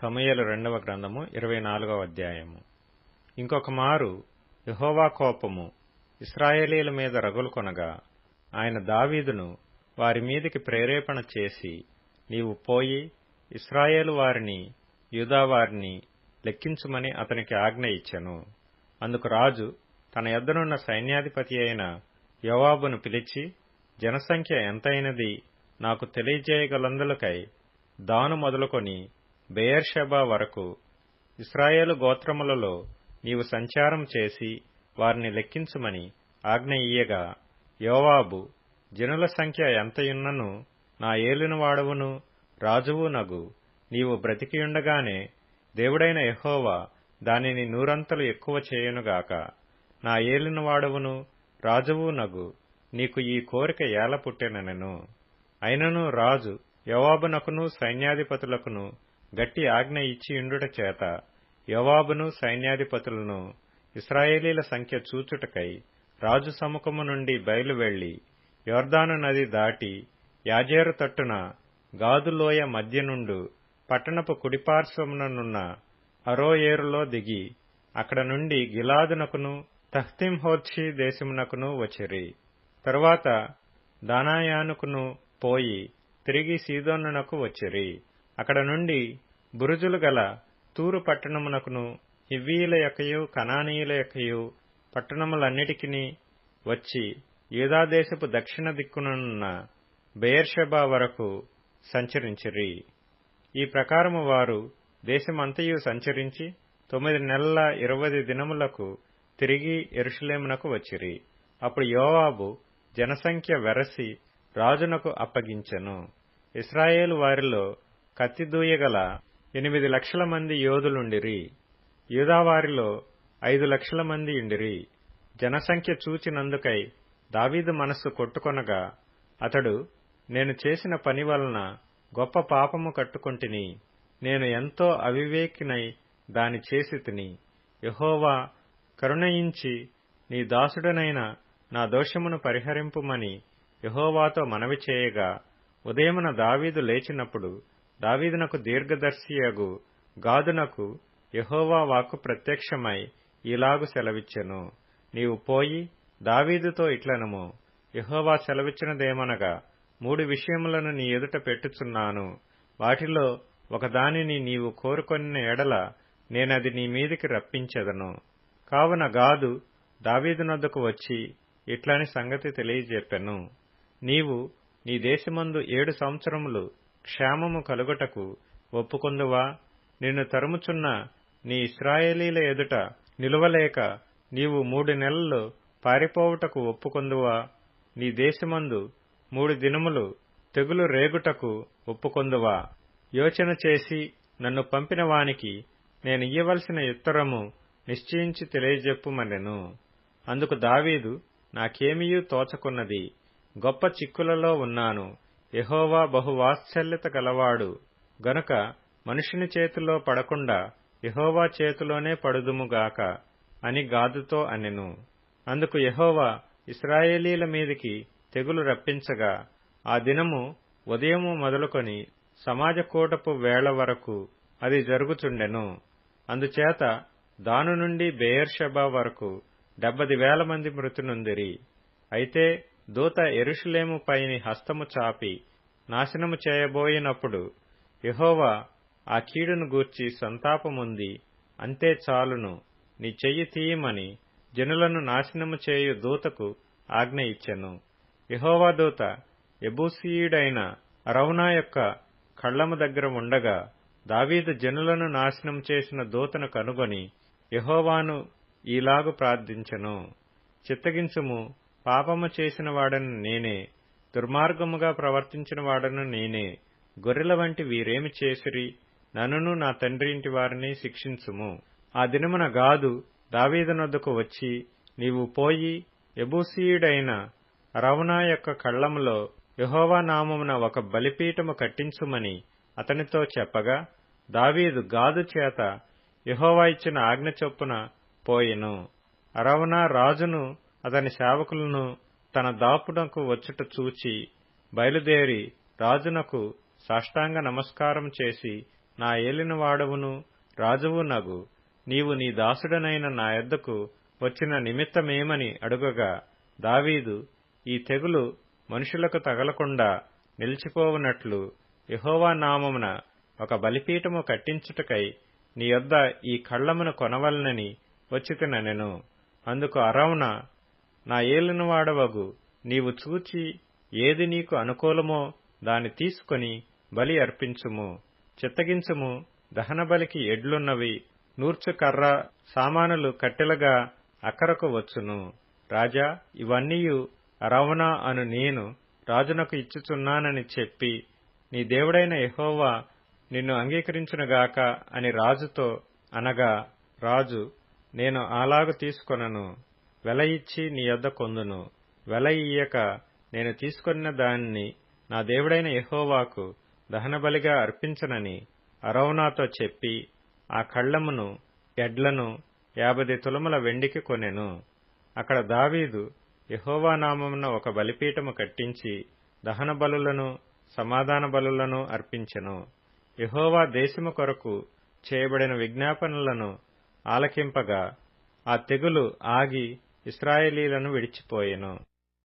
సమయలు రెండవ గ్రంథము ఇరవై నాలుగవ అధ్యాయము. ఇంకొక మారు యహోవా కోపము ఇస్రాయేలీల మీద రగులుకొనగా ఆయన దావీదును వారి మీదికి ప్రేరేపణ చేసి నీవు పోయి ఇస్రాయేలు వారిని యూదావారిని లెక్కించుమని అతనికి ఆజ్ఞ ఇచ్చెను. అందుకు రాజు తన ఎద్దనున్న సైన్యాధిపతి అయిన యోవాబును పిలిచి జనసంఖ్య ఎంతైనది నాకు తెలియజేయగలందులకై దాను మొదలుకొని బెయర్షెబా వరకు ఇస్రాయేలు గోత్రములలో నీవు సంచారం చేసి వారిని లెక్కించుమని ఆజ్ఞ ఇయ్యగా యోవాబు జనుల సంఖ్య ఎంతయున్నను నా ఏలినవాడవును రాజువు నగు నీవు బ్రతికియుండగానే దేవుడైన ఎహోవా దానిని నూరంతలు ఎక్కువ చేయునుగాక. నా ఏలినవాడవును రాజువు నగు నీకు ఈ కోరిక ఏల పుట్టెనెను అయినను రాజు యోవాబునకును సైన్యాధిపతులకును గట్టి ఆజ్ఞ ఇచ్చి ఇండుట చేత యోవాబును సైన్యాధిపతులను ఇస్రాయేలీల సంఖ్య చూచుటకై రాజు సముఖము నుండి బయలువెళ్ళి యోర్దాను నది దాటి యాజేరు తట్టున గాదులోయ మధ్య నుండు పట్టణపు కుడిపార్శ్వముననున్న అరోయేరులో దిగి అక్కడ నుండి గిలాదునకును తహ్తింహోర్షి దేశమునకును వచ్చిరి. తరువాత దానాయానుకును పోయి తిరిగి సీదోనునకు వచ్చిరి. అక్కడ నుండి బురుజులు గల తూరు పట్టణమునకును హివ్వీల యొక్కయు కనానీయుల యొక్కయు పట్టణములన్నిటికీ వచ్చి యూదాదేశపు దక్షిణ దిక్కునున్న బెయర్షెబా వరకు సంచరించిరి. ఈ ప్రకారము వారు దేశమంతయు సంచరించి తొమ్మిది నెలల ఇరవై దినములకు తిరిగి ఎరుషులేమునకు వచ్చిరి. అప్పుడు యోవాబు జనసంఖ్య వెరసి రాజునకు అప్పగించెను. ఇస్రాయేలు వారిలో కత్తిదూయగల ఎనిమిది లక్షల మంది యోధులుండిరి. యూదావారిలో ఐదు లక్షల మంది ఉండిరి జనసంఖ్య చూచినందుకై దావీదు మనస్సు కొట్టుకొనగా అతడు నేను చేసిన పని వలన గొప్ప పాపము కట్టుకొంటిని నేను ఎంతో అవివేకినై దాని చేసి తిని. యహోవా కరుణయించి నీ దాసుడనైన నా దోషమును పరిహరింపుమని యహోవాతో మనవి చేయగా ఉదయమున దావీదు లేచినప్పుడు దావీదునకు దీర్ఘదర్శియగు గాదునకు యహోవా వాక్కు ప్రత్యక్షమై ఇలాగు సెలవిచ్చెను. నీవు పోయి దావీదుతో ఇట్లనము యహోవా సెలవిచ్చినదేమనగా మూడు విషయములను నీ ఎదుట పెట్టుచున్నాను. వాటిలో ఒకదానిని నీవు కోరుకొనిన ఎడల నేనది నీ మీదికి రప్పించెదను. కావున గాదు దావీదునొద్దకు వచ్చి ఇట్లని సంగతి తెలియజెప్పెను నీవు నీ దేశమందు ఏడు సంవత్సరములు క్షేమము కలుగుటకు ఒప్పుకొందువా? నిన్ను తరుముచున్న నీ ఇస్రాయేలీల ఎదుట నిలువలేక నీవు మూడు నెలలు పారిపోవుటకు ఒప్పుకొందువా? నీ దేశమందు మూడు దినములు తెగులు రేగుటకు ఒప్పుకొందువా? యోచన చేసి నన్ను పంపిన వానికి నేను ఇయ్యవలసిన ఉత్తరము నిశ్చయించి తెలియజెప్పుమనెను. అందుకు దావీదు నాకేమియూ తోచకున్నది. గొప్ప చిక్కులలో ఉన్నాను. యహోవా బహువాత్సల్యత గలవాడు గనుక మనుషుని చేతిలో పడకుండా యహోవా చేతిలోనే పడుదుముగాక అని గాదుతో అనెను. అందుకు యహోవా ఇస్రాయేలీల మీదికి తెగులు రప్పించగా ఆ దినము ఉదయము మొదలుకొని సమాజకూటపు వేళ వరకు అది జరుగుచుండెను. అందుచేత దాను నుండి బెయర్షబా వరకు డెబ్బది వేల మంది మృతునుందిరి. అయితే దూత ఎరుషులేము పైని హస్తము చాపి నాశనము చేయబోయినప్పుడు యహోవా ఆ కీడును గూర్చి సంతాపముంది అంతే చాలును నీ చెయ్యి తీయమని జనులను నాశనము చేయు దూతకు ఆజ్ఞ ఇచ్చెను. యహోవా దూత ఎబూసీయుడైన అరౌనా యొక్క కళ్ళము దగ్గర ఉండగా దావీదు జనులను నాశనం చేసిన దూతను కనుగొని యహోవాను ఈలాగు ప్రార్థించెను. చిత్తగించుము పాపము చేసిన వాడను నేనే దుర్మార్గముగా ప్రవర్తించిన వాడను నేనే. గొర్రెల వంటి వీరేమి చేసిరి? నన్నును నా తండ్రి ఇంటి వారిని శిక్షించుము. ఆ దినమున గాదు దావీదనొద్దకు వచ్చి నీవు పోయి ఎబూసీయుడైన రవణా యొక్క కళ్ళములో యహోవా నామమున ఒక బలిపీఠము కట్టించుమని అతనితో చెప్పగా దావీదు గాదు చేత యహోవా ఇచ్చిన ఆజ్ఞ చొప్పున పోయెను. అరవణ రాజును అతని సేవకులను తన దాపునకు వచ్చుట చూచి బయలుదేరి రాజునకు సాష్టాంగ నమస్కారం చేసి నా ఏలినవాడవును రాజువు నగు నీవు నీ దాసుడనైన నా ఎద్దకు వచ్చిన నిమిత్తమేమని అడుగగా దావీదు ఈ తెగులు మనుషులకు తగలకుండా నిలిచిపోవునట్లు యహోవా నామమున ఒక బలిపీఠము కట్టించుటకై నీ యొద్ద ఈ కళ్ళమును కొనవలనని వచ్చితినెను అందుకు అరవున నా ఏలినవాడవగు. నీవు చూచి ఏది నీకు అనుకూలమో దాని తీసుకొని బలి అర్పించుము. చిత్తగించుము. దహనబలికి ఎడ్లున్నవి. నూర్చు కర్ర సామానులు కట్టెలుగా అక్కరకు వచ్చును. రాజా ఇవన్నీయు రవణా అను నేను రాజునకు ఇచ్చుచున్నానని చెప్పి నీ దేవుడైన యహోవా నిన్ను అంగీకరించునుగాక అని రాజుతో అనగా రాజు నేను అలాగు తీసుకొనను. వెల ఇచ్చి నీ యొద్ద కొందును. వెల ఇయ్యక నేను తీసుకున్న దానిని నా దేవుడైన యహోవాకు దహనబలిగా అర్పించనని అరౌనాతో చెప్పి ఆ కళ్ళమును ఎడ్లను యాభై తులముల వెండికి కొనెను. అక్కడ దావీదు యహోవా నామమున ఒక బలిపీఠము కట్టించి దహన బలులను సమాధాన బలులను అర్పించెను. యహోవా దేశము కొరకు చేయబడిన విజ్ఞాపనలను ఆలకింపగా ఆ తెగులు ఆగి ఇస్రాయేలీలను విడిచిపోయెను.